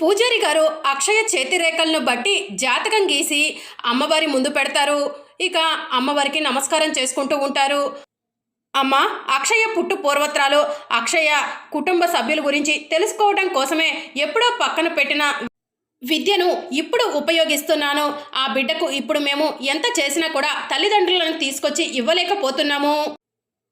పూజారి గారు అక్షయ చేతి రేఖలను బట్టి జాతకం గీసి అమ్మవారి ముందు పెడతారు. ఇక అమ్మవారికి నమస్కారం చేసుకుంటూ ఉంటారు. అమ్మ అక్షయ పుట్టు పూర్వత్రాలు అక్షయ కుటుంబ సభ్యుల గురించి తెలుసుకోవడం కోసమే ఎప్పుడో పక్కన పెట్టిన విద్యను ఇప్పుడు ఉపయోగిస్తున్నాను. ఆ బిడ్డకు ఇప్పుడు మేము ఎంత చేసినా కూడా తల్లిదండ్రులను తీసుకొచ్చి ఇవ్వలేకపోతున్నాము.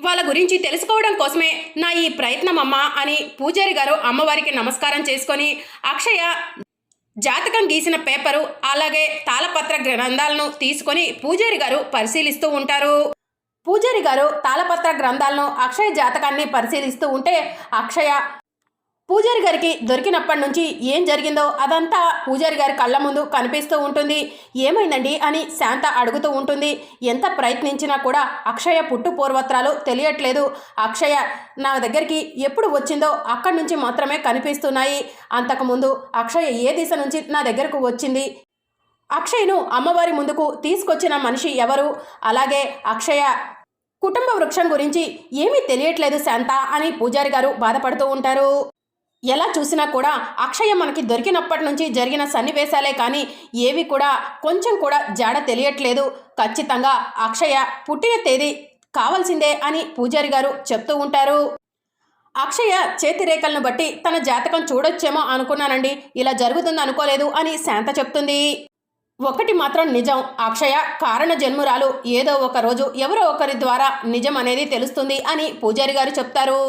వాళ్ళ గురించి తెలుసుకోవడం కోసమే నా ఈ ప్రయత్నం అమ్మా అని పూజారి గారు అమ్మవారికి నమస్కారం చేసుకొని అక్షయ జాతకం గీసిన పేపరు అలాగే తాళపత్ర గ్రంథాలను తీసుకొని పూజారి గారు పరిశీలిస్తూ ఉంటారు. పూజారి గారు తాళపత్ర గ్రంథాలను అక్షయ జాతకాన్ని పరిశీలిస్తూ ఉంటే అక్షయ పూజారి గారికి దొరికినప్పటి నుంచి ఏం జరిగిందో అదంతా పూజారి గారి కళ్ళ ముందు కనిపిస్తూ ఉంటుంది. ఏమైందండి అని శాంత అడుగుతూ ఉంటుంది. ఎంత ప్రయత్నించినా కూడా అక్షయ పుట్టు పూర్వత్రాలు తెలియట్లేదు. అక్షయ నా దగ్గరికి ఎప్పుడు వచ్చిందో అక్కడి నుంచి మాత్రమే కనిపిస్తున్నాయి. అంతకుముందు అక్షయ ఏ దిశ నుంచి నా దగ్గరకు వచ్చింది? అక్షయ్ను అమ్మవారి ముందుకు తీసుకొచ్చిన మనిషి ఎవరు? అలాగే అక్షయ కుటుంబ వృక్షం గురించి ఏమీ తెలియట్లేదు శాంత అని పూజారి గారు బాధపడుతూ ఉంటారు. ఎలా చూసినా కూడా అక్షయ మనకి దొరికినప్పటి నుంచి జరిగిన సన్నివేశాలే కానీ ఏవి కూడా కొంచెం కూడా జాడ తెలియట్లేదు. ఖచ్చితంగా అక్షయ పుట్టిన తేదీ కావాల్సిందే అని పూజారి గారు చెప్తూ ఉంటారు. అక్షయ చేతిరేఖలను బట్టి తన జాతకం చూడొచ్చేమో అనుకున్నానండి. ఇలా జరుగుతుంది అనుకోలేదు అని శాంత చెప్తుంది. ఒకటి మాత్రం నిజం. అక్షయ కారణ జన్మురాలు. ఏదో ఒక రోజు ఎవరో ఒకరి ద్వారా నిజం అనేది తెలుస్తుంది అని పూజారి గారు చెప్తారు.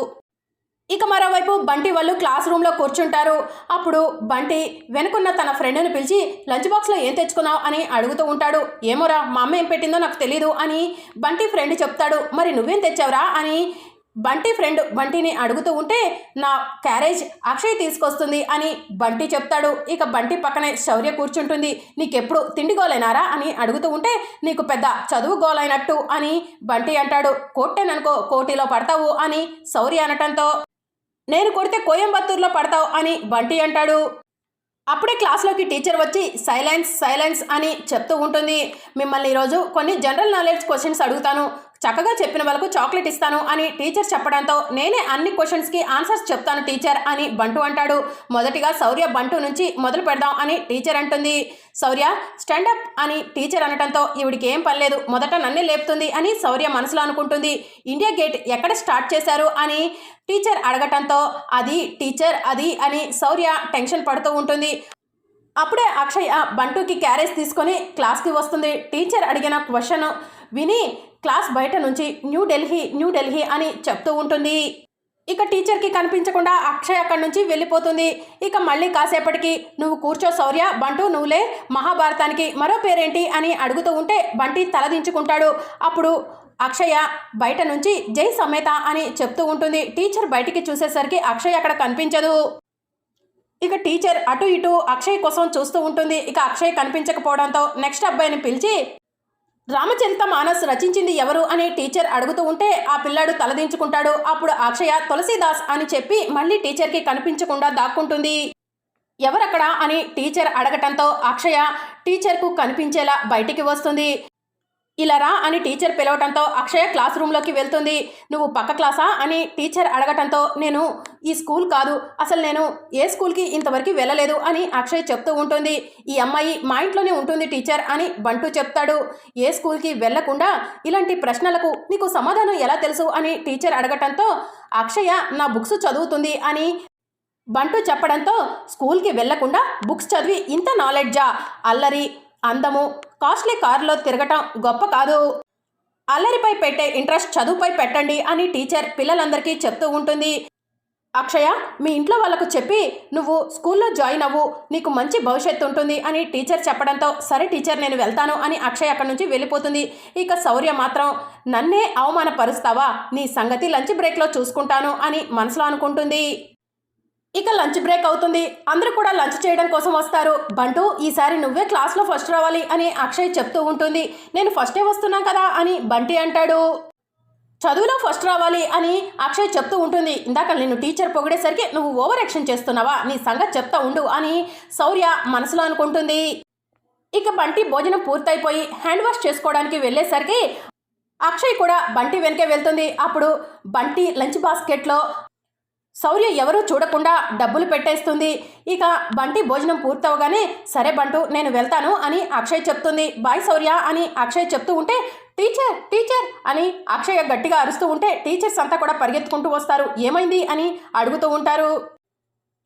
ఇక మరోవైపు బంటి వాళ్ళు క్లాస్ రూమ్లో కూర్చుంటారు. అప్పుడు బంటి వెనుకున్న తన ఫ్రెండ్ని పిలిచి లంచ్ బాక్స్లో ఏం తెచ్చుకున్నావు? అని అడుగుతూ ఉంటాడు. ఏమోరా మా అమ్మ ఏం పెట్టిందో నాకు తెలీదు అని బంటి ఫ్రెండ్ చెప్తాడు. మరి నువ్వేం తెచ్చావురా? అని బంటి ఫ్రెండ్ బంటిని అడుగుతూ ఉంటే నా క్యారేజ్ అక్షయ్ తీసుకొస్తుంది అని బంటి చెప్తాడు. ఇక బంటి పక్కనే శౌర్య కూర్చుంటుంది. నీకెప్పుడు తిండి గోలైనారా? అని అడుగుతూ ఉంటే నీకు పెద్ద చదువు గోలైనట్టు అని బంటి అంటాడు. కోట్టేననుకో కోటిలో పడతావు అని శౌర్య అనటంతో నేను కొడితే కోయంబత్తూరులో పడతావు అని బంటి అంటాడు. అప్పుడే క్లాస్లోకి టీచర్ వచ్చి సైలెన్స్ సైలెన్స్ అని చెప్తూ ఉంటుంది. మిమ్మల్ని ఈరోజు కొన్ని జనరల్ నాలెడ్జ్ క్వశ్చన్స్ అడుగుతాను. చక్కగా చెప్పిన వాళ్ళకు చాక్లెట్ ఇస్తాను అని టీచర్ చెప్పడంతో నేనే అన్ని క్వశ్చన్స్కి ఆన్సర్స్ చెప్తాను టీచర్ అని బంటు అంటాడు. మొదటిగా శౌర్య బంటు నుంచి మొదలు పెడదాం అని టీచర్ అంటుంది. శౌర్య స్టాండప్ అని టీచర్ అనటంతో ఈవిడికి ఏం పర్లేదు మొదట నన్నే లేపుతుంది అని శౌర్య మనసులో అనుకుంటుంది. ఇండియా గేట్ ఎక్కడ స్టార్ట్ చేశారు? అని టీచర్ అడగటంతో అది టీచర్ అది అని శౌర్య టెన్షన్ పడుతూ ఉంటుంది. అప్పుడే అక్షయ బంటూకి క్యారేజ్ తీసుకొని క్లాస్కి వస్తుంది. టీచర్ అడిగిన క్వశ్చన్ విని క్లాస్ బయట నుంచి న్యూ ఢిల్లీ న్యూ ఢిల్లీ అని చెప్తూ ఉంటుంది. ఇక టీచర్కి కనిపించకుండా అక్షయ్ అక్కడి నుంచి వెళ్ళిపోతుంది. ఇక మళ్ళీ కాసేపటికి నువ్వు కూర్చో శౌర్య బంటు నువ్వులే మహాభారతానికి మరో పేరేంటి అని అడుగుతూ ఉంటే బంటి తలదించుకుంటాడు అప్పుడు అక్షయ బయట నుంచి జై సమేత అని చెప్తూ ఉంటుంది. టీచర్ బయటికి చూసేసరికి అక్షయ్ అక్కడ కనిపించదు. ఇక టీచర్ అటు ఇటు అక్షయ్ కోసం చూస్తూ ఉంటుంది. ఇక అక్షయ్ కనిపించకపోవడంతో నెక్స్ట్ అబ్బాయిని పిలిచి రామచరిత మానస్ రచించింది ఎవరు? అని టీచర్ అడుగుతూ ఉంటే ఆ పిల్లాడు తలదించుకుంటాడు. అప్పుడు అక్షయ తులసీదాస్ అని చెప్పి మళ్ళీ టీచర్కి కనిపించకుండా దాక్కుంటుంది. ఎవరక్కడ? అని టీచర్ అడగటంతో అక్షయ టీచర్కు కనిపించేలా బయటికి వస్తుంది. ఇలా రా అని టీచర్ పిలవటంతో అక్షయ క్లాస్ రూమ్లోకి వెళ్తుంది. నువ్వు పక్క క్లాసా అని టీచర్ అడగటంతో నేను ఈ స్కూల్ కాదు అసలు నేను ఏ స్కూల్కి ఇంతవరకు వెళ్ళలేదు అని అక్షయ్ చెప్తూ ఉంటుంది. ఈ అమ్మాయి మా ఇంట్లోనే ఉంటుంది టీచర్ అని బంటూ చెప్తాడు. ఏ స్కూల్కి వెళ్ళకుండా ఇలాంటి ప్రశ్నలకు నీకు సమాధానం ఎలా తెలుసు అని టీచర్ అడగటంతో అక్షయ నా బుక్స్ చదువుతుంది అని బంటూ చెప్పడంతో స్కూల్కి వెళ్ళకుండా బుక్స్ చదివి ఇంత నాలెడ్జా? అల్లరి అందము కాస్ట్లీ కారులో తిరగటం గొప్ప కాదు. అల్లరిపై పెట్టే ఇంట్రెస్ట్ చదువుపై పెట్టండి అని టీచర్ పిల్లలందరికీ చెప్తూ ఉంటుంది. అక్షయ మీ ఇంట్లో వాళ్ళకు చెప్పి నువ్వు స్కూల్లో జాయిన్ అవ్వు నీకు మంచి భవిష్యత్తు ఉంటుంది అని టీచర్ చెప్పడంతో సరే టీచర్ నేను వెళ్తాను అని అక్షయ్ అక్కడి నుంచి వెళ్ళిపోతుంది. ఇక శౌర్య మాత్రం నన్నే అవమానపరుస్తావా? నీ సంగతి లంచ్ బ్రేక్లో చూసుకుంటాను అని మనసులో అనుకుంటుంది. ఇక లంచ్ బ్రేక్ అవుతుంది. అందరూ కూడా లంచ్ చేయడం కోసం వస్తారు. బంటు ఈసారి నువ్వే క్లాస్లో ఫస్ట్ రావాలి అని అక్షయ్ చెప్తూ ఉంటుంది. నేను ఫస్టే వస్తున్నా కదా అని బంటి అంటాడు. చదువులో ఫస్ట్ రావాలి అని అక్షయ్ చెప్తూ ఉంటుంది. ఇందాక నేను టీచర్ పొగిడేసరికి నువ్వు ఓవర్ యాక్షన్ చేస్తున్నావా? నీ సంగతి చెప్తా ఉండు అని శౌర్య మనసులో అనుకుంటుంది. ఇక బంటి భోజనం పూర్తయిపోయి హ్యాండ్ వాష్ చేసుకోవడానికి వెళ్ళేసరికి అక్షయ్ కూడా బంటి వెనకే వెళ్తుంది. అప్పుడు బంటి లంచ్ బాస్కెట్లో శౌర్య ఎవరూ చూడకుండా డబ్బులు పెట్టేస్తుంది. ఇక బంటి భోజనం పూర్తవగానే సరే బంటు నేను వెళ్తాను అని అక్షయ్ చెప్తుంది. బాయ్ శౌర్య అని అక్షయ్ చెప్తూ ఉంటే టీచర్ టీచర్ అని అక్షయ గట్టిగా అరుస్తూ ఉంటే టీచర్స్ అంతా కూడా పరిగెత్తుకుంటూ వస్తారు. ఏమైంది అని అడుగుతూ ఉంటారు.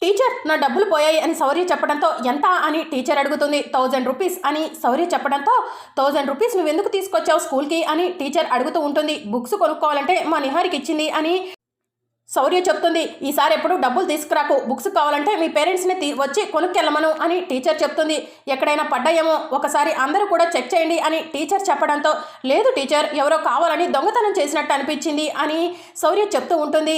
టీచర్ నా డబ్బులు పోయాయి అని శౌర్య చెప్పడంతో ఎంత అని టీచర్ అడుగుతుంది. థౌజండ్ రూపీస్ అని శౌర్య చెప్పడంతో థౌజండ్ రూపీస్ నువ్వు ఎందుకు తీసుకొచ్చావు స్కూల్కి అని టీచర్ అడుగుతూ ఉంటుంది. బుక్స్ కొనుక్కోవాలంటే మా నిహారికి ఇచ్చింది అని శౌర్య చెప్తుంది ఈసారి ఎప్పుడు డబ్బులు తీసుకురాకు. బుక్స్ కావాలంటే మీ పేరెంట్స్ని తీ వచ్చి కొనుక్కెళ్ళమను అని టీచర్ చెప్తుంది. ఎక్కడైనా పడ్డాయేమో ఒకసారి అందరూ కూడా చెక్ చేయండి అని టీచర్ చెప్పడంతో లేదు టీచర్ ఎవరో కావాలని దొంగతనం చేసినట్టు అనిపించింది అని శౌర్య చెప్తూ ఉంటుంది.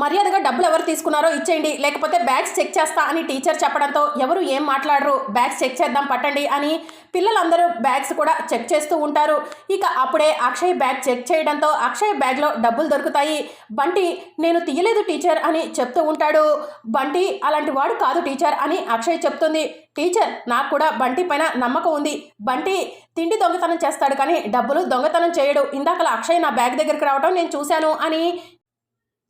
మర్యాదగా డబ్బులు ఎవరు తీసుకున్నారో ఇచ్చేయండి లేకపోతే బ్యాగ్స్ చెక్ చేస్తా అని టీచర్ చెప్పడంతో ఎవరు ఏం మాట్లాడరు బ్యాగ్స్ చెక్ చేద్దాం పట్టండి అని పిల్లలందరూ బ్యాగ్స్ కూడా చెక్ చేస్తూ ఉంటారు. ఇక అప్పుడే అక్షయ్ బ్యాగ్ చెక్ చేయడంతో అక్షయ్ బ్యాగ్లో డబ్బులు దొరుకుతాయి. బంటి నేను తీయలేదు టీచర్ అని చెప్తూ ఉంటాడు. బంటి అలాంటి వాడు కాదు టీచర్ అని అక్షయ్ చెప్తుంది. టీచర్ నాకు కూడా బంటి పైన నమ్మకం ఉంది. బంటి తిండి దొంగతనం చేస్తాడు కానీ డబ్బులు దొంగతనం చేయడు. ఇందాకలా అక్షయ్ నా బ్యాగ్ దగ్గరికి రావడం నేను చూశాను అని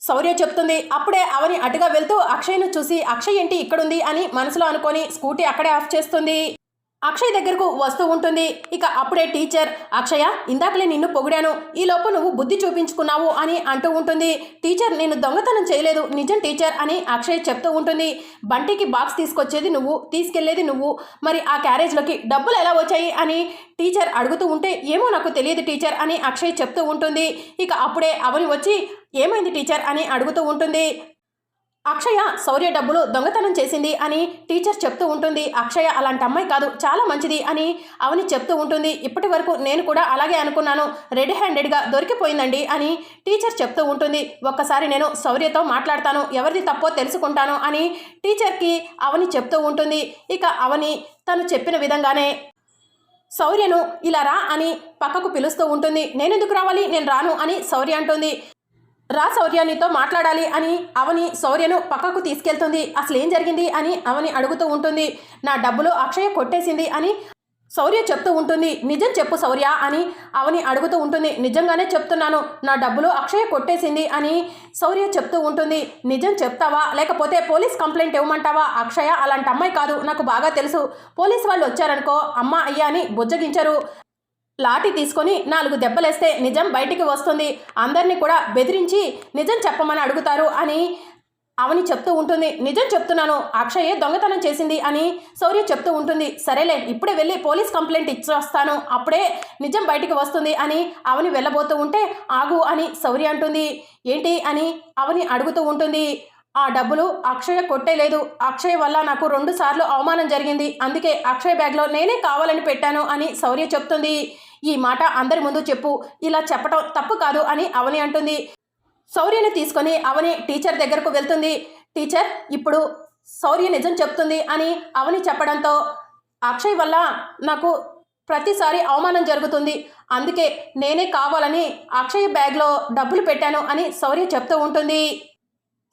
శౌర్య చెప్తుంది అప్పుడే అవని అటుగా వెళ్తూ అక్షయ్ను చూసి అక్షయ్ ఏంటి ఇక్కడుంది? అని మనసులో అనుకొని స్కూటీ అక్కడే ఆఫ్ చేస్తుంది. అక్షయ్ దగ్గరకు వస్తూ ఉంటుంది. ఇక అప్పుడే టీచర్ అక్షయ ఇందాకలే నిన్ను పొగిడాను. ఈలోపు నువ్వు బుద్ధి చూపించుకున్నావు అని అంటూ ఉంటుంది. టీచర్ నేను దొంగతనం చేయలేదు. నిజం టీచర్ అని అక్షయ్ చెప్తూ ఉంటుంది. బంటికి బాక్స్ తీసుకొచ్చేది నువ్వు తీసుకెళ్ళేది నువ్వు. మరి ఆ క్యారేజ్లోకి డబ్బులు ఎలా వచ్చాయి? అని టీచర్ అడుగుతూ ఉంటే ఏమో నాకు తెలియదు టీచర్ అని అక్షయ్ చెప్తూ ఉంటుంది. ఇక అప్పుడే అవని వచ్చి ఏమైంది టీచర్? అని అడుగుతూ ఉంటుంది. అక్షయ శౌర్య డబ్బులు దొంగతనం చేసింది అని టీచర్ చెప్తూ ఉంటుంది. అక్షయ అలాంటి అమ్మాయి కాదు చాలా మంచిది అని అవని చెప్తూ ఉంటుంది. ఇప్పటి వరకు నేను కూడా అలాగే అనుకున్నాను. రెడ్ హ్యాండెడ్గా దొరికిపోయిందండి అని టీచర్ చెప్తూ ఉంటుంది. ఒక్కసారి నేను శౌర్యతో మాట్లాడతాను. ఎవరిది తప్పో తెలుసుకుంటాను అని టీచర్కి అవని చెప్తూ ఉంటుంది. ఇక అవని తను చెప్పిన విధంగానే శౌర్యను ఇలా రా అని పక్కకు పిలుస్తూ ఉంటుంది. నేనెందుకు రావాలి? నేను రాను అని శౌర్య అంటుంది. రా శౌర్య నీతో మాట్లాడాలి అని అవని శౌర్యను పక్కకు తీసుకెళ్తుంది. అసలు ఏం జరిగింది అని అవని అడుగుతూ ఉంటుంది. నా డబ్బులు అక్షయ కొట్టేసింది అని శౌర్య చెప్తూ ఉంటుంది. నిజం చెప్పు శౌర్య అని అవని అడుగుతూ ఉంటుంది. నిజంగానే చెప్తున్నాను. నా డబ్బులు అక్షయ కొట్టేసింది అని శౌర్య చెప్తూ ఉంటుంది. నిజం చెప్తావా? లేకపోతే పోలీస్ కంప్లైంట్ ఇవ్వమంటావా? అక్షయ అలాంటి అమ్మాయి కాదు. నాకు బాగా తెలుసు. పోలీస్ వాళ్ళు వచ్చారనుకో అమ్మ అయ్యా అని బుజ్జగించరు. లాఠీ తీసుకొని నాలుగు దెబ్బలేస్తే నిజం బయటికి వస్తుంది. అందరినీ కూడా బెదిరించి నిజం చెప్పమని అడుగుతారు అని అవని చెప్తూ ఉంటుంది. నిజం చెప్తున్నాను. అక్షయే దొంగతనం చేసింది అని శౌర్య చెప్తూ ఉంటుంది. సరేలే ఇప్పుడే వెళ్ళి పోలీస్ కంప్లైంట్ ఇచ్చి వస్తాను అప్పుడే నిజం బయటికి వస్తుంది అని అవని వెళ్ళబోతూ ఉంటే ఆగు అని శౌర్య అంటుంది. ఏంటి అని అవని అడుగుతూ ఉంటుంది. ఆ డబ్బులు అక్షయ కొట్టేలేదు అక్షయ్ వల్ల నాకు రెండు సార్లు అవమానం జరిగింది. అందుకే అక్షయ్ బ్యాగ్లో నేనే కావాలని పెట్టాను అని శౌర్య చెప్తుంది. ఈ మాట అందరి ముందు చెప్పు. ఇలా చెప్పటం తప్పు కాదు అని అవని అంటుంది. శౌర్యని తీసుకొని అవని టీచర్ దగ్గరకు వెళ్తుంది. టీచర్ ఇప్పుడు శౌర్య నిజం చెప్తుంది అని అవని చెప్పడంతో అక్షయ్ వల్ల నాకు ప్రతిసారి అవమానం జరుగుతుంది. అందుకే నేనే కావాలని అక్షయ్ బ్యాగ్లో డబ్బులు పెట్టాను అని శౌర్య చెప్తూ ఉంటుంది.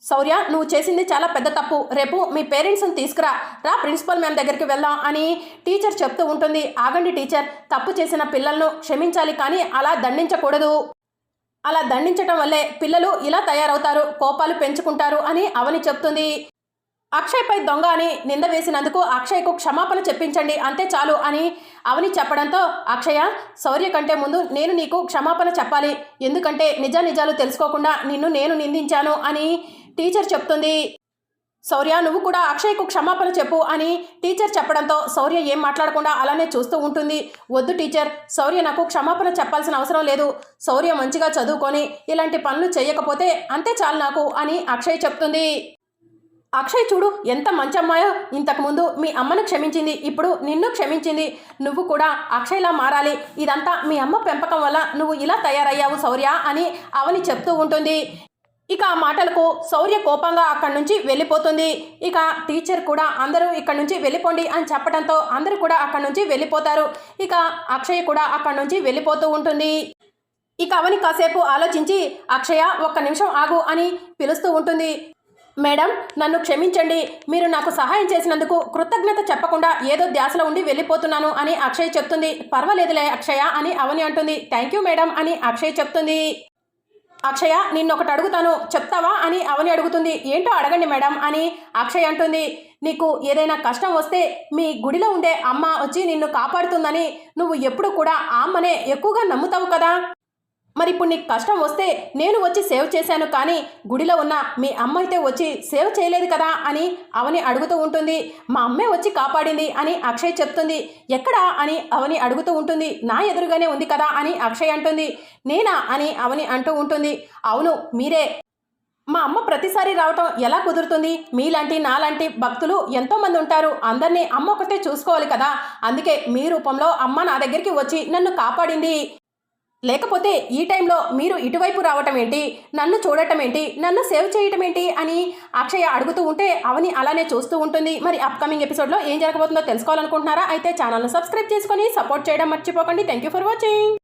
శౌర్య నువ్వు చేసింది చాలా పెద్ద తప్పు. రేపు మీ పేరెంట్స్ని తీసుకురా. రా ప్రిన్సిపల్ మ్యామ్ దగ్గరికి వెళ్దాం అని టీచర్ చెప్తూ ఉంటుంది. ఆగండి టీచర్ తప్పు చేసిన పిల్లలను క్షమించాలి కానీ అలా దండించకూడదు. అలా దండించటం వల్లే పిల్లలు ఇలా తయారవుతారు కోపాలు పెంచుకుంటారు అని అవని చెప్తుంది. అక్షయ్పై దొంగ అని నింద వేసినందుకు అక్షయ్కు క్షమాపణ చెప్పించండి అంతే చాలు అని అవని చెప్పడంతో అక్షయ శౌర్య కంటే ముందు నేను నీకు క్షమాపణ చెప్పాలి. ఎందుకంటే నిజ నిజాలు తెలుసుకోకుండా నిన్ను నేను నిందించాను అని టీచర్ చెప్తుంది శౌర్య నువ్వు కూడా అక్షయ్కు క్షమాపణ చెప్పు అని టీచర్ చెప్పడంతో శౌర్య ఏం మాట్లాడకుండా అలానే చూస్తూ ఉంటుంది. వద్దు టీచర్ శౌర్య నాకు క్షమాపణ చెప్పాల్సిన అవసరం లేదు. శౌర్య మంచిగా చదువుకొని ఇలాంటి పనులు చేయకపోతే అంతే చాలు నాకు అని అక్షయ్ చెప్తుంది. అక్షయ్ చూడు ఎంత మంచి అమ్మాయో. ఇంతకుముందు మీ అమ్మను క్షమించింది ఇప్పుడు నిన్ను క్షమించింది. నువ్వు కూడా అక్షయ్లా మారాలి. ఇదంతా మీ అమ్మ పెంపకం వల్ల నువ్వు ఇలా తయారయ్యావు శౌర్య అని అవని చెప్తూ ఉంటుంది. ఇక ఆ మాటలకు శౌర్య కోపంగా అక్కడి నుంచి వెళ్ళిపోతుంది. ఇక టీచర్ కూడా అందరూ ఇక్కడి నుంచి వెళ్ళిపోండి అని చెప్పడంతో అందరూ కూడా అక్కడి నుంచి వెళ్ళిపోతారు. ఇక అక్షయ్ కూడా అక్కడి నుంచి వెళ్ళిపోతూ ఉంటుంది. ఇక అవని కాసేపు ఆలోచించి అక్షయ ఒక్క నిమిషం ఆగు అని పిలుస్తూ ఉంటుంది. మేడం నన్ను క్షమించండి. మీరు నాకు సహాయం చేసినందుకు కృతజ్ఞత చెప్పకుండా ఏదో ధ్యాసలో ఉండి వెళ్ళిపోతున్నాను అని అక్షయ్ చెప్తుంది. పర్వాలేదులే అక్షయ అని అవని అంటుంది. థ్యాంక్ యూ మేడం అని అక్షయ్ చెప్తుంది. అక్షయ నిన్నొకటి అడుగుతాను చెప్తావా అని అవని అడుగుతుంది. ఏంటో అడగండి మేడం అని అక్షయ్ అంటుంది. నీకు ఏదైనా కష్టం వస్తే మీ గుడిలో ఉండే అమ్మ వచ్చి నిన్ను కాపాడుతుందని నువ్వు ఎప్పుడు కూడా ఆ అమ్మనే ఎక్కువగా నమ్ముతావు కదా? మరి ఇప్పుడు నీకు కష్టం వస్తే నేను వచ్చి సేవ్ చేశాను కానీ గుడిలో ఉన్న మీ అమ్మ అయితే వచ్చి సేవ్ చేయలేదు కదా అని అవని అడుగుతూ ఉంటుంది. మా అమ్మే వచ్చి కాపాడింది అని అక్షయ్ చెప్తుంది. ఎక్కడా అని అవని అడుగుతూ ఉంటుంది. నా ఎదురుగానే ఉంది కదా అని అక్షయ్ అంటుంది. నేనా అని అవని అంటూ ఉంటుంది. అవును మీరే. మా అమ్మ ప్రతిసారి రావటం ఎలా కుదురుతుంది? మీలాంటి నాలాంటి భక్తులు ఎంతోమంది ఉంటారు. అందరినీ అమ్మ ఒకటే చూసుకోవాలి కదా. అందుకే మీ రూపంలో అమ్మ నా దగ్గరికి వచ్చి నన్ను కాపాడింది. లేకపోతే ఈ టైంలో మీరు ఇటువైపు రావటం ఏంటి? నన్ను చూడటం ఏంటి? నన్ను సేవ్ చేయటం ఏంటి? అని అక్షయ అడుగుతూ ఉంటే అవని అలానే చూస్తూ ఉంటుంది. మరి అప్కమింగ్ ఎపిసోడ్లో ఏం జరగబోతుందో తెలుసుకోవాలనుకుంటున్నారా? అయితే ఛానల్ను సబ్స్క్రైబ్ చేసుకొని సపోర్ట్ చేయడం మర్చిపోకండి. Thank you for watching